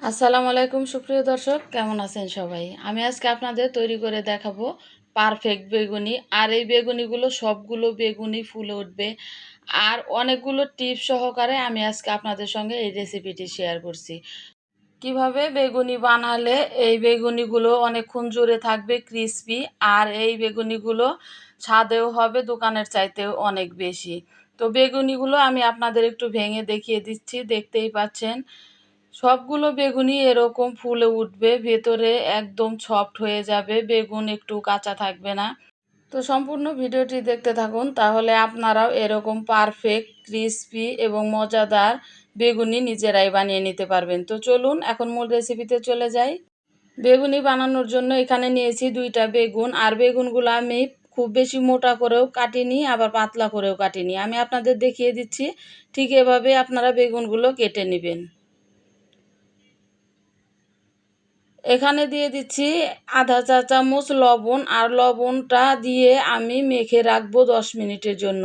আসসালামু আলাইকুম, সুপ্রিয় দর্শক, কেমন আছেন সবাই? আমি আজকে আপনাদের তৈরি করে দেখাবো পারফেক্ট বেগুনি, আর এই বেগুনিগুলো সবগুলো বেগুনি ফুলে উঠবে। আর অনেকগুলো টিপস সহকারে আমি আজকে আপনাদের সঙ্গে এই রেসিপিটি শেয়ার করছি। কীভাবে বেগুনি বানালে এই বেগুনিগুলো অনেকক্ষণ জুড়ে থাকবে ক্রিস্পি, আর এই বেগুনিগুলো স্বাদেও হবে, দোকানের চাইতেও অনেক বেশি। তো বেগুনিগুলো আমি আপনাদের একটু ভেঙে দেখিয়ে দিচ্ছি, দেখতেই পাচ্ছেন। সবগুলো বেগুনই এরকম ফুলে উঠবে, ভেতরে একদম সফট হয়ে যাবে, বেগুন একটু কাঁচা থাকবে না। তো সম্পূর্ণ ভিডিওটি দেখতে থাকুন, তাহলে আপনারাও এরকম পারফেক্ট ক্রিসপি এবং মজাদার বেগুনি নিজেরাই বানিয়ে নিতে পারবেন। তো চলুন, এখন মূল রেসিপিতে চলে যাই। বেগুনি বানানোর জন্য এখানে নিয়েছি দুইটা বেগুন, আর বেগুনগুলো আমি খুব বেশি মোটা করেও কাটিনি, আবার পাতলা করেও কাটিনি। আমি আপনাদের দেখিয়ে দিচ্ছি, ঠিক এভাবে আপনারা বেগুনগুলো কেটে নেবেন। এখানে দিয়ে দিচ্ছি আধা চা চামচ লবণ আর লবণটা দিয়ে আমি মেখে রাখব দশ মিনিটের জন্য।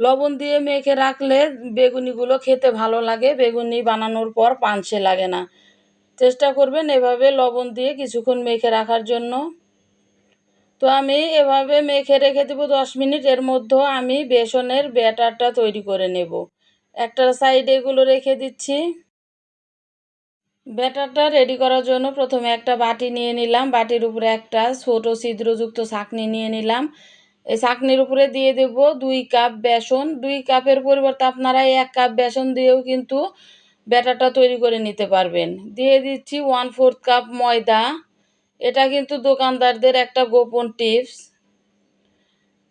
লবণ দিয়ে মেখে রাখলে বেগুনিগুলো খেতে ভালো লাগে, বেগুনি বানানোর পর পানসে লাগে না। চেষ্টা করবেন এভাবে লবণ দিয়ে কিছুক্ষণ মেখে রাখার জন্য। তো আমি এভাবে মেখে রেখে দেবো দশ মিনিট, এর মধ্যে আমি বেসনের ব্যাটারটা তৈরি করে নেব। একটা সাইডে এগুলো রেখে দিচ্ছি। ব্যাটারটা রেডি করার জন্য প্রথমে একটা বাটি নিয়ে নিলাম। বাটির উপরে একটা ছোটো ছিদ্রযুক্ত ছাঁকনি নিয়ে নিলাম। এই ছাঁকনির উপরে দিয়ে দেব দুই কাপ বেসন। দুই কাপের পরিবর্তে আপনারা এক কাপ বেসন দিয়েও কিন্তু ব্যাটারটা তৈরি করে নিতে পারবেন। দিয়ে দিচ্ছি ওয়ান ফোর্থ কাপ ময়দা। এটা কিন্তু দোকানদারদের একটা গোপন টিপস।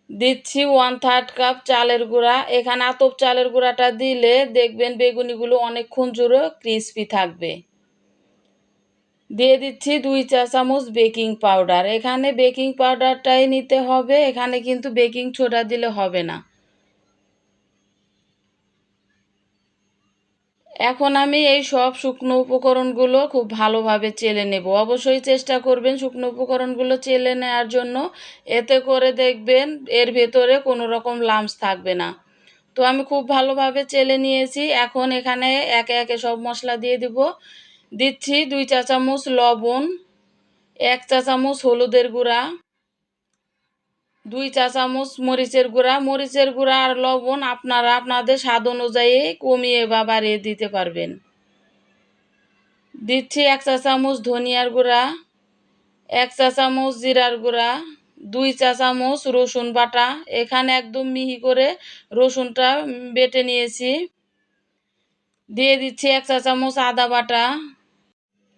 দিচ্ছি ওয়ান থার্ড কাপ চালের গুঁড়া। এখানে আতপ চালের গুঁড়াটা দিলে দেখবেন বেগুনিগুলো অনেকক্ষণ জুড়ে ক্রিস্পি থাকবে। দিয়ে দিচ্ছি দুই চা চামচ বেকিং পাউডার। এখানে বেকিং পাউডারটাই নিতে হবে, এখানে কিন্তু বেকিং ছোটা দিলে হবে না। এখন আমি এই সব শুকনো উপকরণগুলো খুব ভালোভাবে চেলে নেব। অবশ্যই চেষ্টা করবেন শুকনো উপকরণগুলো চেলে নেওয়ার জন্য। এতে করে দেখবেন এর ভেতরে কোনো রকম লামস থাকবে না। তো আমি খুব ভালোভাবে চেলে নিয়েছি। এখন এখানে একে একে সব মশলা দিয়ে দিব। দিচ্ছি দুই চা চামচ লবণ, এক চা চামচ হলুদের গুঁড়া, দুই চা চামচ মরিচের গুঁড়া। মরিচের গুঁড়া আর লবণ আপনারা আপনাদের স্বাদ অনুযায়ী কমিয়ে বা বাড়িয়ে দিতে পারবেন। দিচ্ছি এক চা চামচ ধনিয়ার গুঁড়া, এক চা চামচ জিরার গুঁড়া, দুই চা চামচ রসুন বাটা। এখানে একদম মিহি করে রসুনটা বেটে নিয়েছি। দিয়ে দিচ্ছি এক চা চামচ আদা বাটা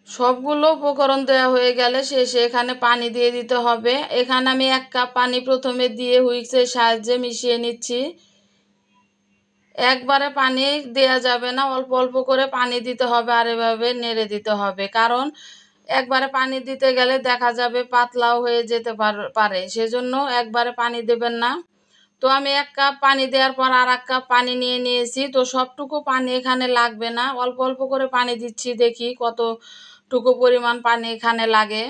সবগুলো উপকরণ দেওয়া হয়ে গেলে শেষে এখানে পানি দিয়ে দিতে হবে। এখানে আমি এক কাপ পানি প্রথমে দিয়ে হুইক্সের সাহায্যে মিশিয়ে নিচ্ছি। একবারে পানি দেয়া যাবে না, অল্প অল্প করে পানি দিতে হবে আর এভাবে নেড়ে দিতে হবে। কারণ একবারে পানি দিতে গেলে দেখা যাবে পাতলাও হয়ে যেতে পারে। সেজন্য একবারে পানি দেবেন না। তো আমি এক কাপ পানি দেওয়ার পর আর এক কাপ পানি নিয়ে নিয়েছি। তো সবটুকু পানি এখানে লাগবে না। অল্প অল্প করে পানি দিচ্ছি দেখি কত টুকু পরিমাণ পানি এখানে লাগে।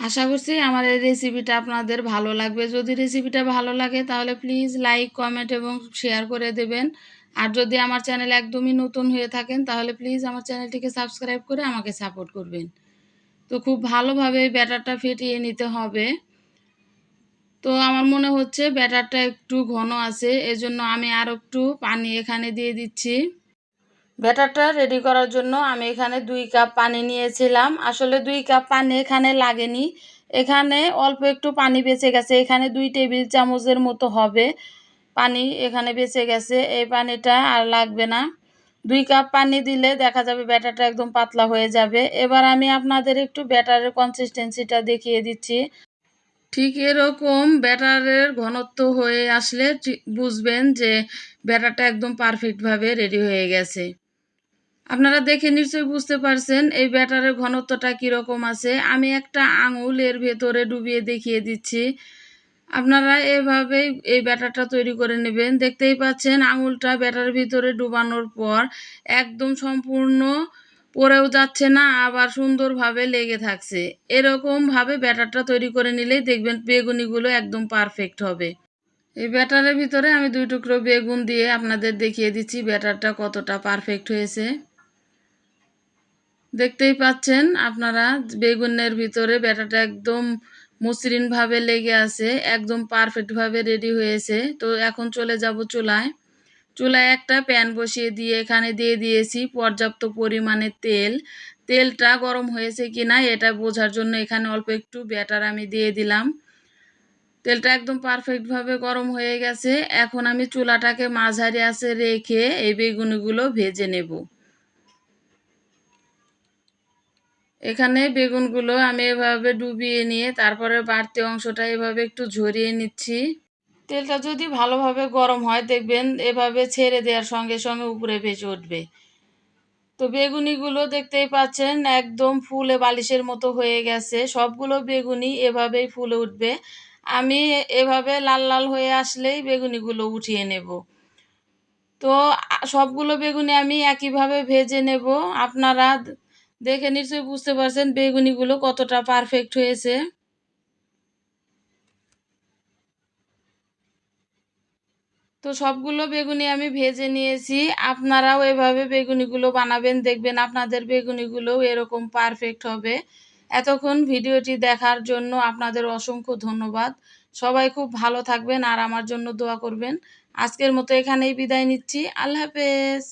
আশা করছি আমার এই রেসিপিটা আপনাদের ভালো লাগবে। যদি রেসিপিটা ভালো লাগে, তাহলে প্লিজ লাইক কমেন্ট এবং শেয়ার করে দেবেন। আর যদি আমার চ্যানেল একদমই নতুন হয়ে থাকেন, তাহলে প্লিজ আমার চ্যানেলটিকে সাবস্ক্রাইব করে আমাকে সাপোর্ট করবেন। তো খুব ভালোভাবে ব্যাটারটা ফেটিয়ে নিতে হবে। তো আমার মনে হচ্ছে ব্যাটারটা একটু ঘন আছে, এজন্য আমি আর একটু পানি এখানে দিয়ে দিচ্ছি। ব্যাটারটা রেডি করার জন্য আমি এখানে দুই কাপ পানি নিয়েছিলাম। আসলে দুই কাপ পানি এখানে লাগেনি। এখানে অল্প একটু পানি বেঁচে গেছে। এখানে দুই টেবিল চামচের মতো হবে। পানি এখানে বেঁচে গেছে। এই পানিটা আর লাগবে না। দুই কাপ পানি দিলে দেখা যাবে ব্যাটারটা একদম পাতলা হয়ে যাবে। এবার আমি আপনাদের একটু ব্যাটারের কনসিস্টেন্সিটা দেখিয়ে দিচ্ছি। ঠিক এরকম ব্যাটারের ঘনত্ব হয়ে আসলে বুঝবেন যে ব্যাটারটা একদম পারফেক্টভাবে রেডি হয়ে গেছে। আপনারা দেখে নিশ্চয়ই বুঝতে পারছেন এই ব্যাটারের ঘনত্বটা কীরকম আছে। আমি একটা আঙুল এর ভেতরে ডুবিয়ে দেখিয়ে দিচ্ছি। আপনারা এভাবেই এই ব্যাটারটা তৈরি করে নেবেন। দেখতেই পাচ্ছেন আঙুলটা ব্যাটারের ভিতরে ডুবানোর পর একদম সম্পূর্ণ পরেও যাচ্ছে না, আবার সুন্দরভাবে লেগে থাকছে। এরকমভাবে ব্যাটারটা তৈরি করে নিলেই দেখবেন বেগুনিগুলো একদম পারফেক্ট হবে। এই ব্যাটারের ভিতরে আমি দুই টুকরো বেগুন দিয়ে আপনাদের দেখিয়ে দিচ্ছি ব্যাটারটা কতটা পারফেক্ট হয়েছে। দেখতেই পাচ্ছেন আপনারা, বেগুনের ভিতরে ব্যাটাটা একদম মসৃণভাবে লেগে আছে, একদম পারফেক্টভাবে রেডি হয়েছে। তো এখন চলে যাব চুলায়। চুলায় একটা প্যান বসিয়ে দিয়ে এখানে দিয়ে দিয়েছি পর্যাপ্ত পরিমাণে তেল। তেলটা গরম হয়েছে কি না এটা বোঝার জন্য এখানে অল্প একটু ব্যাটার আমি দিয়ে দিলাম। তেলটা একদম পারফেক্টভাবে গরম হয়ে গেছে। এখন আমি চুলাটাকে মাঝারি আছে রেখে এই বেগুনগুলো ভেজে নেব। এখানে বেগুনগুলো আমি এভাবে ডুবিয়ে নিয়ে তারপরে বাড়তি অংশটা এভাবে একটু ঝরিয়ে নিচ্ছি। তেলটা যদি ভালোভাবে গরম হয়, দেখবেন এভাবে ছেড়ে দেওয়ার সঙ্গে সঙ্গে উপরে ভেসে উঠবে। তো বেগুনিগুলো দেখতেই পাচ্ছেন একদম ফুলে বালিশের মতো হয়ে গেছে। সবগুলো বেগুনি এভাবেই ফুলে উঠবে। আমি এভাবে লাল লাল হয়ে আসলেই বেগুনিগুলো উঠিয়ে নেব। তো সবগুলো বেগুনি আমি একইভাবে ভেজে নেব। আপনারা দেখে নিশ্চয়ই বুঝতে পারছেন বেগুনিগুলো কতটা পারফেক্ট হয়েছে। তো সবগুলো বেগুনি আমি ভেজে নিয়েছি। আপনারাও এভাবে বেগুনিগুলো বানাবেন, দেখবেন আপনাদের বেগুনিগুলোও এরকম পারফেক্ট হবে। এতক্ষণ ভিডিওটি দেখার জন্য আপনাদের অসংখ্য ধন্যবাদ। সবাই খুব ভালো থাকবেন আর আমার জন্য দোয়া করবেন। আজকের মতো এখানেই বিদায় নিচ্ছি। আল্লাহ হাফেজ।